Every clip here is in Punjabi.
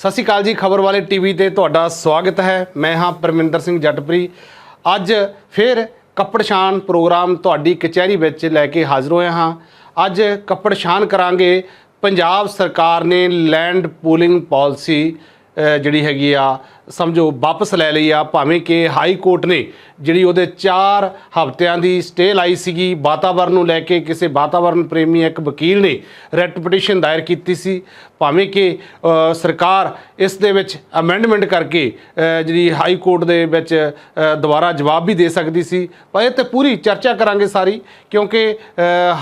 ਸਤਿ ਸ਼੍ਰੀ ਅਕਾਲ ਜੀ, ਖਬਰ ਵਾਲੇ ਟੀਵੀ ਤੇ ਤੁਹਾਡਾ ਸਵਾਗਤ ਹੈ। ਮੈਂ ਹਾਂ ਪਰਮਿੰਦਰ ਸਿੰਘ ਜੱਟਪਰੀ। ਅੱਜ ਫਿਰ ਕੱਪੜਸ਼ਾਨ ਪ੍ਰੋਗਰਾਮ ਤੁਹਾਡੀ ਕਚਹਿਰੀ ਵਿੱਚ ਲੈ ਕੇ ਹਾਜ਼ਰ ਹੋਇਆ ਹਾਂ। ਅੱਜ ਕੱਪੜਸ਼ਾਨ ਕਰਾਂਗੇ। ਪੰਜਾਬ ਸਰਕਾਰ ਨੇ ਲੈਂਡ ਪੂਲਿੰਗ ਪਾਲਿਸੀ ਜਿਹੜੀ ਹੈਗੀ ਆ ਸਮਝੋ, ਵਾਪਸ ਲੈ ਲਈ ਆ, ਭਾਵੇਂ ਕਿ ਹਾਈ ਕੋਰਟ ਨੇ ਜਿਹੜੀ ਉਹਦੇ 4 ਹਫ਼ਤਿਆਂ ਦੀ ਸਟੇ ਲਾਈ ਸੀਗੀ ਵਾਤਾਵਰਣ ਨੂੰ ਲੈ ਕੇ ਕਿਸੇ ਵਾਤਾਵਰਣ ਪ੍ਰੇਮੀ ਇੱਕ ਵਕੀਲ ਨੇ ਰੈਟ ਪਟੀਸ਼ਨ ਦਾਇਰ ਕੀਤੀ ਸੀ। ਭਾਵੇਂ ਕਿ ਸਰਕਾਰ ਇਸ ਦੇ ਵਿੱਚ ਅਮੈਂਡਮੈਂਟ ਕਰਕੇ ਜਿਹੜੀ ਹਾਈ ਕੋਰਟ ਦੇ ਵਿੱਚ ਦੁਬਾਰਾ ਜਵਾਬ ਵੀ ਦੇ ਸਕਦੀ ਸੀ। ਪਰ ਇਹ ਤੇ ਪੂਰੀ ਚਰਚਾ ਕਰਾਂਗੇ ਸਾਰੀ, ਕਿਉਂਕਿ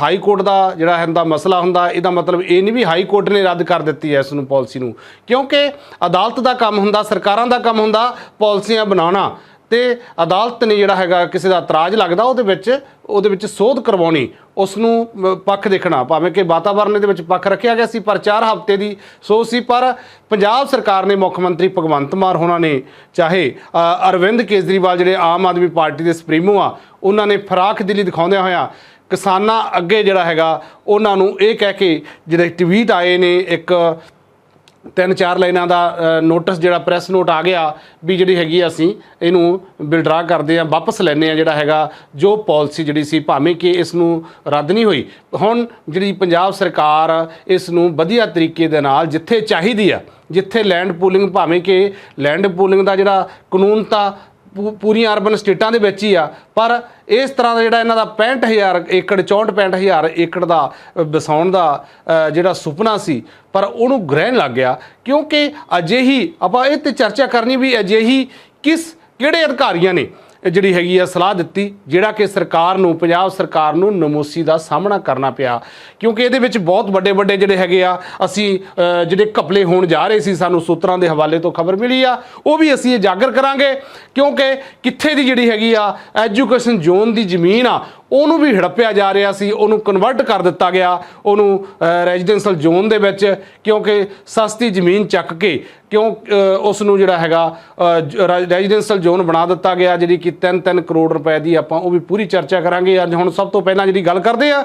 ਹਾਈ ਕੋਰਟ ਦਾ ਜਿਹੜਾ ਹੁੰਦਾ ਮਸਲਾ ਹੁੰਦਾ, ਇਹਦਾ ਮਤਲਬ ਇਹ ਨਹੀਂ ਵੀ ਹਾਈ ਕੋਰਟ ਨੇ ਰੱਦ ਕਰ ਦਿੱਤੀ ਹੈ ਇਸ ਨੂੰ, ਪਾਲਿਸੀ ਨੂੰ। ਕਿਉਂਕਿ ਅਦਾਲਤ ਦਾ ਕੰਮ ਹੁੰਦਾ, ਸਰਕਾਰਾਂ ਦਾ ਕੰਮ ਹੁੰਦਾ, ਪਾਲਿਸੀਆਂ ਬਣਾਉਣਾ। ਤੇ ਅਦਾਲਤ ਨੇ ਜਿਹੜਾ ਹੈਗਾ ਕਿਸੇ ਦਾ ਇਤਰਾਜ਼ ਲੱਗਦਾ, ਉਹਦੇ ਵਿੱਚ ਉਹਦੇ ਵਿੱਚ ਸੋਧ ਕਰਵਾਉਣੀ। ਉਸ ਨੂੰ ਪੱਖ ਦੇਖਣਾ। ਭਾਵੇਂ ਕਿ ਵਾਤਾਵਰਣ ਦੇ ਵਿੱਚ ਪੱਖ ਰੱਖਿਆ ਗਿਆ ਸੀ, ਪਰ 4 ਹਫ਼ਤੇ ਦੀ ਸੋਧ ਸੀ। ਪਰ ਪੰਜਾਬ ਸਰਕਾਰ ਨੇ ਮੁੱਖ ਮੰਤਰੀ ਭਗਵੰਤ ਮਾਨ ਹੋਣਾ ਨੇ, ਚਾਹੇ ਅਰਵਿੰਦ ਕੇਜਰੀਵਾਲ ਜਿਹੜੇ ਆਮ ਆਦਮੀ ਪਾਰਟੀ ਦੇ ਸੁਪਰੀਮੋ ਆ, ਉਹਨਾਂ ਨੇ ਫਰਾਖ ਦਿਲੀ ਦਿਖਾਉਂਦਿਆਂ ਹੋਇਆਂ ਕਿਸਾਨਾਂ ਅੱਗੇ ਜਿਹੜਾ ਹੈਗਾ, ਉਹਨਾਂ ਨੂੰ ਇਹ ਕਹਿ ਕੇ ਜਿਹੜੇ ਟਵੀਟ ਆਏ ਨੇ, ਇੱਕ ਤਿੰਨ ਚਾਰ ਲਾਈਨਾਂ ਦਾ ਨੋਟਿਸ ਜਿਹੜਾ ਪ੍ਰੈਸ ਨੋਟ ਆ ਗਿਆ ਵੀ ਜਿਹੜੀ ਹੈਗੀ ਆ ਅਸੀਂ ਇਹਨੂੰ ਵਿਲਡਰਾ ਕਰਦੇ ਆ ਵਾਪਸ ਲੈਨੇ ਆ ਜਿਹੜਾ ਹੈਗਾ ਜੋ ਪਾਲਿਸੀ ਜਿਹੜੀ ਸੀ, ਭਾਵੇਂ ਕਿ ਇਸ ਨੂੰ ਰੱਦ ਨਹੀਂ ਹੋਈ। ਹੁਣ ਜਿਹੜੀ ਪੰਜਾਬ ਸਰਕਾਰ ਇਸ ਨੂੰ ਵਧੀਆ ਤਰੀਕੇ ਦੇ ਨਾਲ ਜਿੱਥੇ ਚਾਹੀਦੀ ਆ, ਜਿੱਥੇ ਲੈਂਡ ਪੂਲਿੰਗ ਭਾਵੇਂ ਕਿ ਲੈਂਡ ਪੂਲਿੰਗ ਦਾ ਜਿਹੜਾ ਕਾਨੂੰਨ ਤਾਂ ਪੂਰੀਆਂ ਅਰਬਨ ਸਟੇਟਾਂ ਦੇ ਵਿੱਚ ਹੀ ਆ। ਪਰ ਇਸ ਤਰ੍ਹਾਂ ਦਾ ਜਿਹੜਾ ਇਹਨਾਂ ਦਾ 65000 ਏਕੜ 64 65000 ਏਕੜ ਦਾ ਵਸਾਉਣ ਦਾ ਜਿਹੜਾ ਸੁਪਨਾ ਸੀ, ਪਰ ਉਹਨੂੰ ਗ੍ਰਹਿਣ ਲੱਗ ਗਿਆ। ਕਿਉਂਕਿ ਅਜਿਹੀ, ਆਪਾਂ ਇਹ ਤੇ ਚਰਚਾ ਕਰਨੀ ਵੀ ਅਜਿਹੀ ਕਿਸ, ਕਿਹੜੇ ਅਧਿਕਾਰੀਆਂ ਨੇ? ਜਿਹੜੀ ਹੈਗੀ ਆ ਸਲਾਹ ਦਿੱਤੀ, ਜਿਹੜਾ ਕਿ ਸਰਕਾਰ ਨੂੰ, ਪੰਜਾਬ ਸਰਕਾਰ ਨੂੰ ਨਮੋਸੀ ਦਾ ਸਾਹਮਣਾ ਕਰਨਾ ਪਿਆ। ਕਿਉਂਕਿ ਇਹਦੇ ਵਿੱਚ ਬਹੁਤ ਵੱਡੇ ਵੱਡੇ ਜਿਹੜੇ ਹੈਗੇ ਆ, ਅਸੀਂ ਜਿਹੜੇ ਘਪਲੇ ਹੋਣ ਜਾ ਰਹੇ ਸੀ, ਸਾਨੂੰ ਸੂਤਰਾਂ ਦੇ ਹਵਾਲੇ ਤੋਂ ਖਬਰ ਮਿਲੀ ਆ, ਉਹ ਵੀ ਅਸੀਂ ਉਜਾਗਰ ਕਰਾਂਗੇ। ਕਿਉਂਕਿ ਕਿੱਥੇ ਦੀ ਜਿਹੜੀ ਹੈਗੀ ਆ, ਐਜੂਕੇਸ਼ਨ ਜ਼ੋਨ ਦੀ ਜ਼ਮੀਨ ਆ ਉਹਨੂੰ ਵੀ ਹੜੱਪਿਆ ਜਾ ਰਿਹਾ ਸੀ ਉਹਨੂੰ ਕਨਵਰਟ ਕਰ ਦਿੱਤਾ ਗਿਆ ਉਹਨੂੰ ਰੈਜ਼ੀਡੈਂਸ਼ੀਅਲ ਜ਼ੋਨ ਦੇ ਵਿੱਚ ਕਿਉਂਕਿ ਸਸਤੀ ਜ਼ਮੀਨ ਚੱਕ ਕੇ ਕਿਉਂ ਅ, ਉਸ ਨੂੰ ਜਿਹੜਾ ਹੈਗਾ ਰੈਜ਼ੀਡੈਂਸ਼ੀਅਲ ਜ਼ੋਨ ਬਣਾ ਦਿੱਤਾ ਗਿਆ ਜਿਹੜੀ ਕਿ 3-3 ਕਰੋੜ ਰੁਪਏ ਦੀ ਆਪਾਂ ਉਹ ਵੀ ਪੂਰੀ ਚਰਚਾ ਕਰਾਂਗੇ। ਅੱਜ ਹੁਣ ਸਭ ਤੋਂ ਪਹਿਲਾਂ ਜਿਹੜੀ ਗੱਲ ਕਰਦੇ ਆ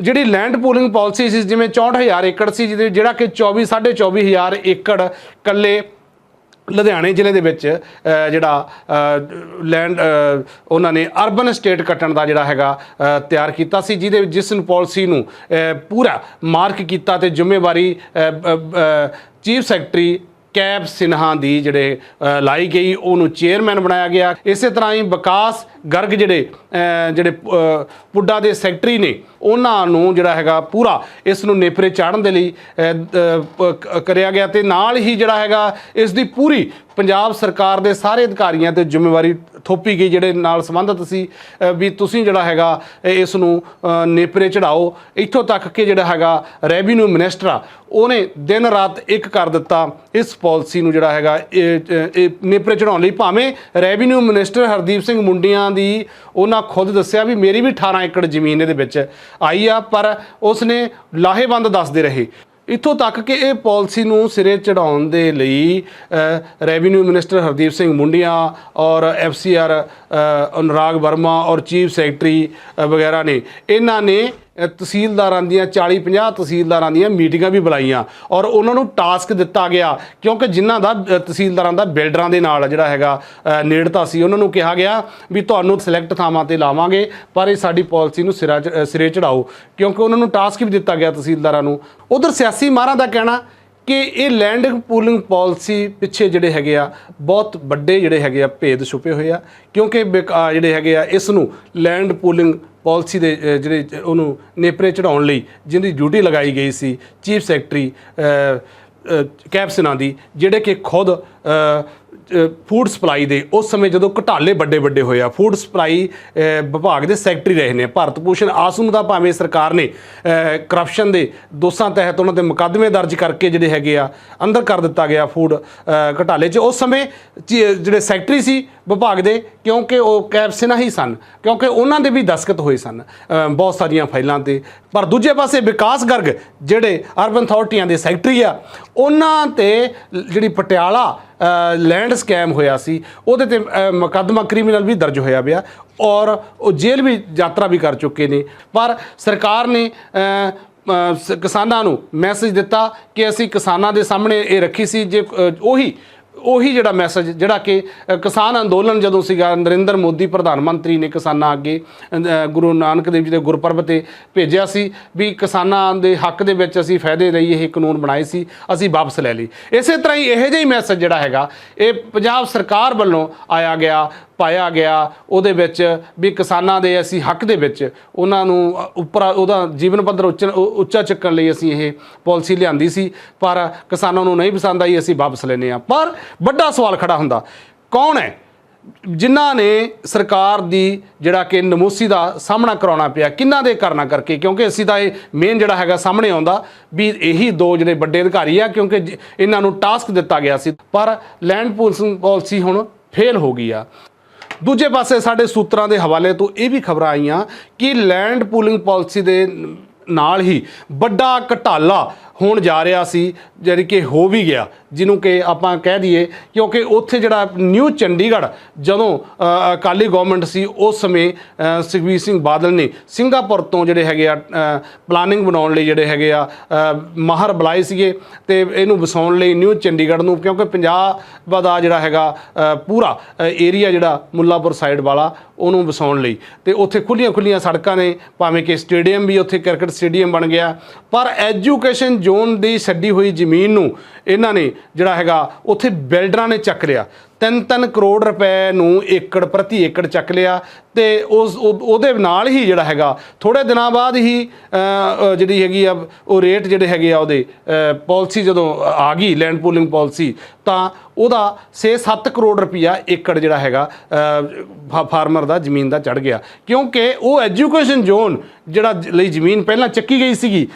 ਜਿਹੜੀ ਲੈਂਡ ਪੂਲਿੰਗ ਪਾਲਿਸੀ ਸੀ ਜਿਵੇਂ 64000 ਏਕੜ ਸੀ ਜਿਹਦੇ ਜਿਹੜਾ ਕਿ 24 24000 ਏਕੜ ਕੱਲੇ ਲੁਧਿਆਣੇ ਜ਼ਿਲ੍ਹੇ ਦੇ ਵਿੱਚ ਜਿਹੜਾ ਲੈਂਡ ਉਹਨਾਂ ਨੇ ਅਰਬਨ ਸਟੇਟ ਕੱਟਣ ਦਾ ਜਿਹੜਾ ਹੈਗਾ ਤਿਆਰ ਕੀਤਾ ਸੀ, ਜਿਹਦੇ ਵਿੱਚ ਜਿਸ ਨੂੰ ਪਾਲਿਸੀ ਨੂੰ ਪੂਰਾ ਮਾਰਕ ਕੀਤਾ ਤੇ ਜ਼ਿੰਮੇਵਾਰੀ ਚੀਫ ਸੈਕਟਰੀ ਕੈਬ ਸਿਨਹਾ ਦੀ ਜਿਹੜੇ ਲਾਈ ਗਈ ਉਹਨੂੰ ਚੇਅਰਮੈਨ ਬਣਾਇਆ ਗਿਆ। ਇਸੇ ਤਰ੍ਹਾਂ ਹੀ ਵਿਕਾਸ ਗਰਗ ਜਿਹੜੇ ਜਿਹੜੇ ਅ, ਪੁੱਡਾ ਦੇ ਸੈਕਟਰੀ ਨੇ ਉਹਨਾਂ ਨੂੰ ਜਿਹੜਾ ਹੈਗਾ ਪੂਰਾ ਇਸ ਨੂੰ ਨੇਪਰੇ ਚਾੜਨ ਦੇ ਲਈ ਕਰਿਆ ਗਿਆ ਤੇ ਨਾਲ ਹੀ ਜਿਹੜਾ ਹੈਗਾ ਇਸ ਦੀ ਪੂਰੀ ਪੰਜਾਬ ਸਰਕਾਰ ਦੇ ਸਾਰੇ ਅਧਿਕਾਰੀਆਂ ਤੇ ਜ਼ਿੰਮੇਵਾਰੀ ਥੋਪੀ ਗਈ ਜਿਹੜੇ ਨਾਲ ਸੰਬੰਧਿਤ ਸੀ ਵੀ ਤੁਸੀਂ ਜਿਹੜਾ ਹੈਗਾ ਇਸ ਨੂੰ ਨੇਪਰੇ ਚੜਾਓ। ਇੱਥੋਂ ਤੱਕ ਕਿ ਜਿਹੜਾ ਹੈਗਾ, ਰੈਵਨਿਊ ਮਿਨਿਸਟਰ ਆ, ਉਹਨੇ ਦਿਨ ਰਾਤ ਇੱਕ ਕਰ ਦਿੱਤਾ ਇਸ ਪਾਲਿਸੀ ਨੂੰ ਜਿਹੜਾ ਹੈਗਾ, ਇਹ ਨੇਪਰੇ ਚੜਾਉਣ ਲਈ। ਭਾਵੇਂ ਰੈਵਨਿਊ ਮਿਨਿਸਟਰ ਹਰਦੀਪ ਸਿੰਘ ਮੁੰਡੀਆਂ ਦੀ ਉਹਨਾਂ ਖੁਦ ਦੱਸਿਆ ਵੀ ਮੇਰੀ ਵੀ 18 ਏਕੜ ਜ਼ਮੀਨ ਇਹਦੇ ਵਿੱਚ ਆਈ ਆ, ਪਰ ਉਸਨੇ ਲਾਹੇਵੰਦ ਦੱਸਦੇ ਰਹੇ। ਇੱਥੋਂ ਤੱਕ ਕਿ ਇਹ ਪਾਲਿਸੀ ਨੂੰ ਸਿਰੇ ਚੜਾਉਣ ਦੇ ਲਈ ਰੈਵਨਿਊ ਮਿਨਿਸਟਰ ਹਰਦੀਪ ਸਿੰਘ ਮੁੰਡੀਆਂ ਔਰ ਐਫਸੀਆਰ ਅਨੁਰਾਗ ਵਰਮਾ ਔਰ ਚੀਫ ਸੈਕਟਰੀ ਵਗੈਰਾ ਨੇ। ਇਹਨਾਂ ਨੇ ਤਹਿਸੀਲਦਾਰਾਂ ਦੀਆਂ 40 50 ਤਹਿਸੀਲਦਾਰਾਂ ਦੀਆਂ ਮੀਟਿੰਗਾਂ ਵੀ ਬੁਲਾਈਆਂ ਔਰ ਉਹਨਾਂ ਨੂੰ ਟਾਸਕ ਦਿੱਤਾ ਗਿਆ ਕਿਉਂਕਿ ਜਿਨ੍ਹਾਂ ਦਾ ਤਹਿਸੀਲਦਾਰਾਂ ਦਾ ਬਿਲਡਰਾਂ ਦੇ ਨਾਲ ਜਿਹੜਾ ਹੈਗਾ ਨੇੜਤਾ ਸੀ, ਉਹਨਾਂ ਨੂੰ ਕਿਹਾ ਗਿਆ ਵੀ ਤੁਹਾਨੂੰ ਸਿਲੈਕਟ ਥਾਵਾਂ ਤੇ ਲਾਵਾਂਗੇ, ਪਰ ਇਹ ਸਾਡੀ ਪਾਲਿਸੀ ਨੂੰ ਸਿਰਾ ਚ- ਸਿਰੇ ਚੜਾਓ ਕਿਉਂਕਿ ਉਹਨਾਂ ਨੂੰ ਟਾਸਕ ਵੀ ਦਿੱਤਾ ਗਿਆ ਤਹਿਸੀਲਦਾਰਾਂ ਨੂੰ। ਉਧਰ ਸਿਆਸੀ ਮਾਰਾਂ ਦਾ ਕਹਿਣਾ ਕਿ ਇਹ ਲੈਂਡ ਪੂਲਿੰਗ ਪਾਲਿਸੀ ਪਿੱਛੇ ਜਿਹੜੇ ਹੈਗੇ ਆ, ਬਹੁਤ ਵੱਡੇ ਜਿਹੜੇ ਹੈਗੇ ਆ, ਭੇਦ ਛੁਪੇ ਹੋਏ ਆ ਕਿਉਂਕਿ ਬਿਕ- ਜਿਹੜੇ ਹੈਗੇ ਆ, ਇਸ ਨੂੰ ਲੈਂਡ ਪੂਲਿੰਗ ਪਾਲਿਸੀ ਦੇ ਜਿਹੜੇ, ਉਹਨੂੰ ਨੇਪਰੇ ਚੜਾਉਣ ਲਈ ਜਿਹਦੀ ਡਿਊਟੀ ਲਗਾਈ ਗਈ ਸੀ, ਚੀਫ ਸੈਕਟਰੀ ਕੈਪਸਨਾ ਦੀ, ਜਿਹੜੇ ਕਿ ਖੁਦ ਫੂਡ ਸਪਲਾਈ ਦੇ ਉਸ ਸਮੇਂ ਜਦੋਂ ਘਟਾਲੇ ਵੱਡੇ ਵੱਡੇ ਹੋਏ ਆ ਫੂਡ ਸਪਲਾਈ ਵਿਭਾਗ ਦੇ ਸੈਕਟਰੀ ਰਹੇ ਨੇ, ਭਾਰਤ ਭੂਸ਼ਣ ਆਸੂ ਦਾ ਭਾਵੇਂ ਸਰਕਾਰ ਨੇ ਕਰਪਸ਼ਨ ਦੇ ਦੋਸ਼ਾਂ ਤਹਿਤ ਉਹਨਾਂ ਦੇ ਮੁਕੱਦਮੇ ਦਰਜ ਕਰਕੇ ਜਿਹੜੇ ਹੈਗੇ ਆ, ਅੰਦਰ ਕਰ ਦਿੱਤਾ ਗਿਆ ਫੂਡ ਘਟਾਲੇ 'ਚ। ਉਸ ਸਮੇਂ ਚ- ਜਿਹੜੇ ਸੈਕਟਰੀ ਸੀ ਵਿਭਾਗ ਦੇ, ਕਿਉਂਕਿ ਉਹ ਕੈਪਸਿਨਾ ਹੀ ਸਨ, ਕਿਉਂਕਿ ਉਹਨਾਂ ਦੇ ਵੀ ਦਸਖਤ ਹੋਏ ਸਨ ਬਹੁਤ ਸਾਰੀਆਂ ਫਾਈਲਾਂ ਤੇ। ਪਰ ਦੂਜੇ ਪਾਸੇ ਵਿਕਾਸ ਗਰਗ, ਜਿਹੜੇ ਅਰਬਨ ਅਥਾਰਟੀਆਂ ਦੇ ਸੈਕਟਰੀ ਆ, ਉਹਨਾਂ ਤੇ ਜਿਹੜੀ ਪਟਿਆਲਾ ਲੈਂਡ ਸਕੈਮ ਹੋਇਆ ਸੀ, ਉਹਦੇ ਤੇ ਮੁਕੱਦਮਾ ਕ੍ਰਿਮੀਨਲ ਵੀ ਦਰਜ ਹੋਇਆ ਪਿਆ ਔਰ ਉਹ ਜੇਲ੍ਹ ਵੀ ਯਾਤਰਾ ਵੀ ਕਰ ਚੁੱਕੇ ਨੇ। ਪਰ ਸਰਕਾਰ ਨੇ ਕਿਸਾਨਾਂ ਨੂੰ ਮੈਸੇਜ ਦਿੱਤਾ ਕਿ ਅਸੀਂ ਕਿਸਾਨਾਂ ਦੇ ਸਾਹਮਣੇ ਇਹ ਰੱਖੀ ਸੀ, ਜੇ ਉਹੀ ਉਹੀ ਜਿਹੜਾ ਮੈਸੇਜ ਜਿਹੜਾ ਕਿ ਕਿਸਾਨ ਅੰਦੋਲਨ ਜਦੋਂ ਸੀਗਾ, ਨਰਿੰਦਰ ਮੋਦੀ ਪ੍ਰਧਾਨ ਮੰਤਰੀ ਨੇ ਕਿਸਾਨਾਂ ਅੱਗੇ ਗੁਰੂ ਨਾਨਕ ਦੇਵ ਜੀ ਦੇ ਗੁਰਪੁਰਬ ਤੇ ਭੇਜਿਆ ਸੀ ਵੀ ਕਿਸਾਨਾਂ ਦੇ ਹੱਕ ਦੇ ਵਿੱਚ ਅਸੀਂ ਫਾਇਦੇ ਲਈ ਇਹ ਕਾਨੂੰਨ ਬਣਾਏ ਸੀ, ਅਸੀਂ ਵਾਪਸ ਲੈ ਲਈ ਇਸੇ ਤਰ੍ਹਾਂ ਹੀ ਇਹੋ ਜਿਹਾ ਹੀ ਮੈਸੇਜ ਜਿਹੜਾ ਹੈਗਾ, ਇਹ ਪੰਜਾਬ ਸਰਕਾਰ ਵੱਲੋਂ ਆਇਆ ਗਿਆ ਪਾਇਆ ਗਿਆ ਉਹਦੇ ਵਿੱਚ ਵੀ ਕਿਸਾਨਾਂ ਦੇ ਅਸੀਂ ਹੱਕ ਦੇ ਵਿੱਚ ਉਹਨਾਂ ਨੂੰ ਉੱਪਰ ਉਹਦਾ ਜੀਵਨ ਪੱਧਰ ਉੱਚ ਉੱਚਾ ਚੱਕਣ ਲਈ ਅਸੀਂ ਇਹ ਪਾਲਿਸੀ ਲਿਆਂਦੀ ਸੀ। ਪਰ ਕਿਸਾਨਾਂ ਨੂੰ ਨਹੀਂ ਪਸੰਦ ਆਈ, ਅਸੀਂ ਵਾਪਸ ਲੈਨੇ ਆ ਪਰ ਵੱਡਾ ਸਵਾਲ ਖੜਾ ਹੁੰਦਾ, ਕੌਣ ਹੈ? ਜਿਨ੍ਹਾਂ ਨੇ ਸਰਕਾਰ ਦੀ ਜਿਹੜਾ ਕਿ ਨਮੋਸੀ ਦਾ ਸਾਹਮਣਾ ਕਰਾਉਣਾ ਪਿਆ ਕਿੰਨਾਂ ਦੇ ਕਰਨਾ ਕਰਕੇ? ਕਿਉਂਕਿ ਅਸੀਂ ਤਾਂ ਇਹ ਮੇਨ ਜਿਹੜਾ ਹੈਗਾ ਸਾਹਮਣੇ ਆਉਂਦਾ ਵੀ ਇਹੀ ਦੋ ਜਿਹੜੇ ਵੱਡੇ ਅਧਿਕਾਰੀ ਆ, ਕਿਉਂਕਿ ਜ- ਇਹਨਾਂ ਨੂੰ ਟਾਸਕ ਦਿੱਤਾ ਗਿਆ ਸੀ। ਪਰ ਲੈਂਡ ਪੂਲਿੰਗ ਪਾਲਿਸੀ ਹੁਣ ਫੇਲ ਹੋ ਗਈ ਆ। ਦੂਜੇ ਪਾਸੇ ਸਾਡੇ ਸੂਤਰਾਂ ਦੇ ਹਵਾਲੇ ਤੋਂ ਇਹ ਵੀ ਖਬਰਾਂ ਆਈਆਂ ਕਿ ਲੈਂਡ ਪੂਲਿੰਗ ਪਾਲਿਸੀ ਦੇ ਨਾਲ ਹੀ ਵੱਡਾ ਘਟਾਲਾ ਹੋਣ ਜਾ ਰਿਹਾ ਸੀ ਜਿਹੜੀ ਕਿ ਹੋ ਵੀ ਗਿਆ, ਜਿਹਨੂੰ ਕਿ ਆਪਾਂ ਕਹਿ ਦਈਏ, ਕਿਉਂਕਿ ਉੱਥੇ ਜਿਹੜਾ ਨਿਊ ਚੰਡੀਗੜ੍ਹ, ਜਦੋਂ ਅਕਾਲੀ ਗਵਰਨਮੈਂਟ ਸੀ, ਉਸ ਸਮੇਂ ਸੁਖਬੀਰ ਸਿੰਘ ਬਾਦਲ ਨੇ ਸਿੰਗਾਪੁਰ ਤੋਂ ਜਿਹੜੇ ਹੈਗੇ ਆ ਪਲਾਨਿੰਗ ਬਣਾਉਣ ਲਈ ਜਿਹੜੇ ਹੈਗੇ ਆ ਮਾਹਰ ਬੁਲਾਏ ਸੀਗੇ, ਤੇ ਇਹਨੂੰ ਵਸਾਉਣ ਲਈ ਨਿਊ ਚੰਡੀਗੜ੍ਹ ਨੂੰ, ਕਿਉਂਕਿ ਪੰਜਾਬ ਦਾ ਜਿਹੜਾ ਹੈਗਾ ਪੂਰਾ ਏਰੀਆ ਜਿਹੜਾ ਮੁੱਲਾਪੁਰ ਸਾਈਡ ਵਾਲਾ, ਉਹਨੂੰ ਵਸਾਉਣ ਲਈ। ਤੇ ਉੱਥੇ ਖੁੱਲੀਆਂ ਖੁੱਲੀਆਂ ਸੜਕਾਂ ਨੇ, ਭਾਵੇਂ ਕਿ ਸਟੇਡੀਅਮ ਵੀ ਉੱਥੇ ਕ੍ਰਿਕਟ ਸਟੇਡੀਅਮ ਬਣ ਗਿਆ, ਪਰ ਐਜੂਕੇਸ਼ਨ ਜ਼ੋਨ ਦੀ ਛੱਡੀ ਹੋਈ ਜ਼ਮੀਨ ਨੂੰ ਇਹਨਾਂ ਨੇ ਜਿਹੜਾ ਹੈਗਾ ਉੱਥੇ ਬਿਲਡਰਾਂ ਨੇ ਚੱਕ ਲਿਆ। 3-3 ਕਰੋੜ ਰੁਪਏ ਨੂੰ ਏਕੜ ਪ੍ਰਤੀ ਏਕੜ ਚੱਕ ਲਿਆ ਤੇ ਉਸ ਉਹਦੇ ਨਾਲ ਹੀ ਜਿਹੜਾ ਹੈਗਾ ਥੋੜੇ ਦਿਨਾਂ ਬਾਅਦ ਹੀ ਜਿਹੜੀ ਹੈਗੀ ਆ, ਉਹ ਰੇਟ ਜਿਹੜੇ ਹੈਗੇ ਆ ਉਹਦੇ ਪਾਲਿਸੀ ਜਦੋਂ ਆ ਗਈ, ਲੈਂਡ ਪੂਲਿੰਗ ਪਾਲਿਸੀ, ਤਾਂ ਉਹਦਾ 6-7 ਕਰੋੜ ਰੁਪਈਆ ਏਕੜ ਜਿਹੜਾ ਹੈਗਾ ਫਾ- ਫਾਰਮਰ ਦਾ ਜ਼ਮੀਨ ਦਾ ਚੜ ਗਿਆ। ਕਿਉਂਕਿ ਉਹ ਐਜੂਕੇਸ਼ਨ ਜ਼ੋਨ ਜਿਹੜਾ ਲਈ ਜ਼ਮੀਨ ਪਹਿਲਾਂ ਚੱਕੀ ਗਈ ਸੀਗੀ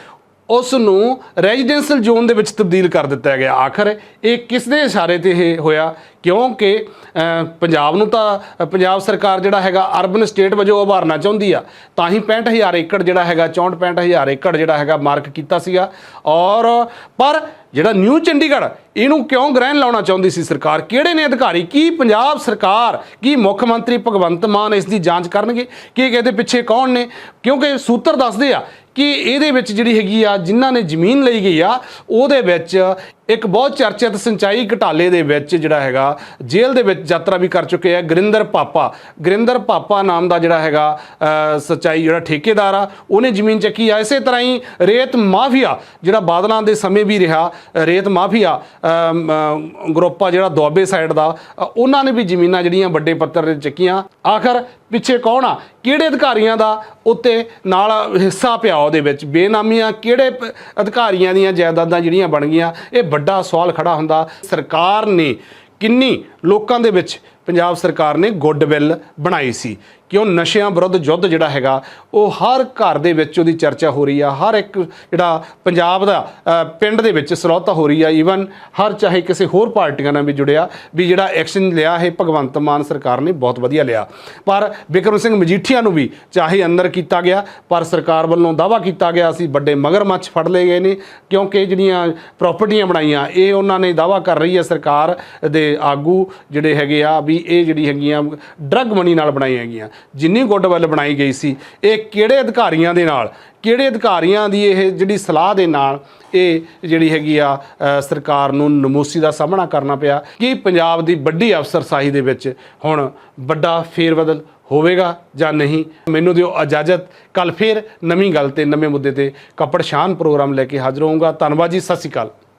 ਉਸ ਨੂੰ ਰੈਜ਼ੀਡੈਂਸ਼ੀਅਲ ਜ਼ੋਨ ਦੇ ਵਿੱਚ ਤਬਦੀਲ ਕਰ ਦਿੱਤਾ ਗਿਆ। ਆਖਰ ਇਹ ਕਿਸ ਦੇ ਇਸ਼ਾਰੇ ਤੇ ਇਹ ਹੋਇਆ? ਕਿਉਂਕਿ ਪੰਜਾਬ ਨੂੰ ਤਾਂ, ਪੰਜਾਬ ਸਰਕਾਰ ਜਿਹੜਾ ਹੈਗਾ ਅਰਬਨ ਸਟੇਟ ਵਜੋਂ ਉਭਾਰਨਾ ਚਾਹੁੰਦੀ ਆ, ਤਾਂ ਹੀ 65000 ਏਕੜ ਜਿਹੜਾ ਹੈਗਾ 64 65000 ਏਕੜ ਜਿਹੜਾ ਹੈਗਾ ਮਾਰਕ ਕੀਤਾ ਸੀਗਾ। ਔਰ, ਪਰ ਜਿਹੜਾ ਨਿਊ ਚੰਡੀਗੜ੍ਹ, ਇਹਨੂੰ ਕਿਉਂ ਗ੍ਰਹਿਣ ਲਾਉਣਾ ਚਾਹੁੰਦੀ ਸੀ ਸਰਕਾਰ? ਕਿਹੜੇ ਨੇ ਅਧਿਕਾਰੀ? ਕੀ ਪੰਜਾਬ ਸਰਕਾਰ, ਕੀ ਮੁੱਖ ਮੰਤਰੀ ਭਗਵੰਤ ਮਾਨ ਇਸ ਦੀ ਜਾਂਚ ਕਰਨਗੇ? ਕਿ ਇਹਦੇ ਪਿੱਛੇ ਕੌਣ ਨੇ? ਕਿਉਂਕਿ ਸੂਤਰ ਦੱਸਦੇ ਆ ਕਿ ਇਹਦੇ ਵਿੱਚ ਜਿਹੜੀ ਹੈਗੀ ਆ ਜਿਨ੍ਹਾਂ ਨੇ ਜ਼ਮੀਨ ਲਈ ਗਈ ਆ ਉਹਦੇ ਵਿੱਚ ਇੱਕ ਬਹੁਤ ਚਰਚਿਤ ਸਿੰਚਾਈ ਘਟਾਲੇ ਦੇ ਵਿੱਚ ਜਿਹੜਾ ਹੈਗਾ ਜੇਲ੍ਹ ਦੇ ਵਿੱਚ ਯਾਤਰਾ ਵੀ ਕਰ ਚੁੱਕੇ ਆ ਗੁਰਿੰਦਰ ਪਾਪਾ। ਗਰਿੰਦਰ ਪਾਪਾ ਨਾਮ ਦਾ ਜਿਹੜਾ ਹੈਗਾ ਅ, ਜਿਹੜਾ ਠੇਕੇਦਾਰ ਆ ਉਹਨੇ ਜ਼ਮੀਨ ਚੱਕੀ ਆ। ਇਸੇ ਤਰ੍ਹਾਂ ਹੀ ਰੇਤ ਮਾਫੀਆ ਜਿਹੜਾ ਬਾਦਲਾਂ ਦੇ ਸਮੇਂ ਵੀ ਰਿਹਾ ਰੇਤ ਮਾਫੀਆ ਅਮ, ਗਰੁੱਪ ਆ ਜਿਹੜਾ ਦੁਆਬੇ ਸਾਈਡ ਦਾ ਉਹਨਾਂ ਨੇ ਵੀ ਜ਼ਮੀਨਾਂ ਜਿਹੜੀਆਂ ਵੱਡੇ ਪੱਤਰ ਤੇ ਚੱਕੀਆਂ। ਆਖਰ ਪਿੱਛੇ ਕੌਣ ਆ? ਕਿਹੜੇ ਅਧਿਕਾਰੀਆਂ ਦਾ ਉੱਤੇ ਨਾਲ ਹਿੱਸਾ ਪਿਆ ਉਹਦੇ ਵਿੱਚ? ਬੇਨਾਮੀਆਂ ਕਿਹੜੇ ਅਧਿਕਾਰੀਆਂ ਦੀਆਂ ਜਾਇਦਾਦਾਂ ਜਿਹੜੀਆਂ ਬਣ ਗਈਆਂ? ਇਹ ਵੱਡਾ ਸਵਾਲ ਖੜਾ ਹੁੰਦਾ ਸਰਕਾਰ ਨੇ ਕਿੰਨੀ ਲੋਕਾਂ ਦੇ ਵਿੱਚ ਪੰਜਾਬ ਸਰਕਾਰ ਨੇ ਗੁੱਡਵਿਲ ਬਣਾਈ ਸੀ ਕਿਉਂ ਨਸ਼ਿਆਂ ਵਿਰੁੱਧ ਯੁੱਧ ਜਿਹੜਾ ਹੈਗਾ, ਉਹ ਹਰ ਘਰ ਦੇ ਵਿੱਚ ਉਹਦੀ ਚਰਚਾ ਹੋ ਰਹੀ ਆ, ਹਰ ਇੱਕ ਜਿਹੜਾ ਪੰਜਾਬ ਦਾ ਪਿੰਡ ਦੇ ਵਿੱਚ ਸਰੋਤਾ ਹੋ ਰਹੀ ਆ ਈਵਨ ਹਰ ਚਾਹੇ ਕਿਸੇ ਹੋਰ ਪਾਰਟੀਆਂ ਨਾਲ ਵੀ ਜੁੜਿਆ, ਵੀ ਜਿਹੜਾ ਐਕਸ਼ਨ ਲਿਆ ਹੈ ਭਗਵੰਤ ਮਾਨ ਸਰਕਾਰ ਨੇ ਬਹੁਤ ਵਧੀਆ ਲਿਆ। ਪਰ ਬਿਕਰਮ ਸਿੰਘ ਮਜੀਠੀਆ ਨੂੰ ਵੀ ਚਾਹੇ ਅੰਦਰ ਕੀਤਾ ਗਿਆ, ਪਰ ਸਰਕਾਰ ਵੱਲੋਂ ਦਾਵਾ ਕੀਤਾ ਗਿਆ ਸੀ, ਵੱਡੇ ਮਗਰਮੱਛ ਫੜ ਲਏ ਗਏ ਨੇ, ਕਿਉਂਕਿ ਜਿਹੜੀਆਂ ਪ੍ਰਾਪਰਟੀਆਂ ਬਣਾਈਆਂ, ਇਹ ਉਹਨਾਂ ਨੇ ਦਾਵਾ ਕਰ ਰਹੀ ਹੈ ਸਰਕਾਰ ਦੇ ਆਗੂ ਜਿਹੜੇ ਹੈਗੇ ਆ, ਵੀ ਇਹ ਜਿਹੜੀ ਹੈਗੀਆਂ ਡਰੱਗ ਮਨੀ ਨਾਲ ਬਣਾਈਆਂ ਹੈਗੀਆਂ ਜਿੰਨੀ ਗੁੱਡਵਿਲ ਬਣਾਈ ਗਈ ਸੀ, ਇਹ ਕਿਹੜੇ ਅਧਿਕਾਰੀਆਂ ਦੇ ਨਾਲ, ਕਿਹੜੇ ਅਧਿਕਾਰੀਆਂ ਦੀ ਇਹ ਜਿਹੜੀ ਸਲਾਹ ਦੇ ਨਾਲ ਇਹ ਜਿਹੜੀ ਹੈਗੀ ਆ ਸਰਕਾਰ ਨੂੰ ਨਮੋਸੀ ਦਾ ਸਾਹਮਣਾ ਕਰਨਾ ਪਿਆ ਕਿ ਪੰਜਾਬ ਦੀ ਵੱਡੀ ਅਫਸਰਸ਼ਾਹੀ ਦੇ ਵਿੱਚ ਹੁਣ ਵੱਡਾ ਫੇਰਬਦਲ ਹੋਵੇਗਾ ਜਾਂ ਨਹੀਂ। ਮੈਨੂੰ ਦਿਓ ਇਜਾਜ਼ਤ। ਕੱਲ ਫੇਰ ਨਵੀਂ ਗੱਲ ਤੇ ਨਵੇਂ ਮੁੱਦੇ ਤੇ ਕੱਪੜ ਸ਼ਾਨ ਪ੍ਰੋਗਰਾਮ ਲੈ ਕੇ ਹਾਜ਼ਰ ਹੋਊਂਗਾ। ਧੰਨਵਾਦ ਜੀ, ਸਤਿ ਸ਼੍ਰੀ ਅਕਾਲ।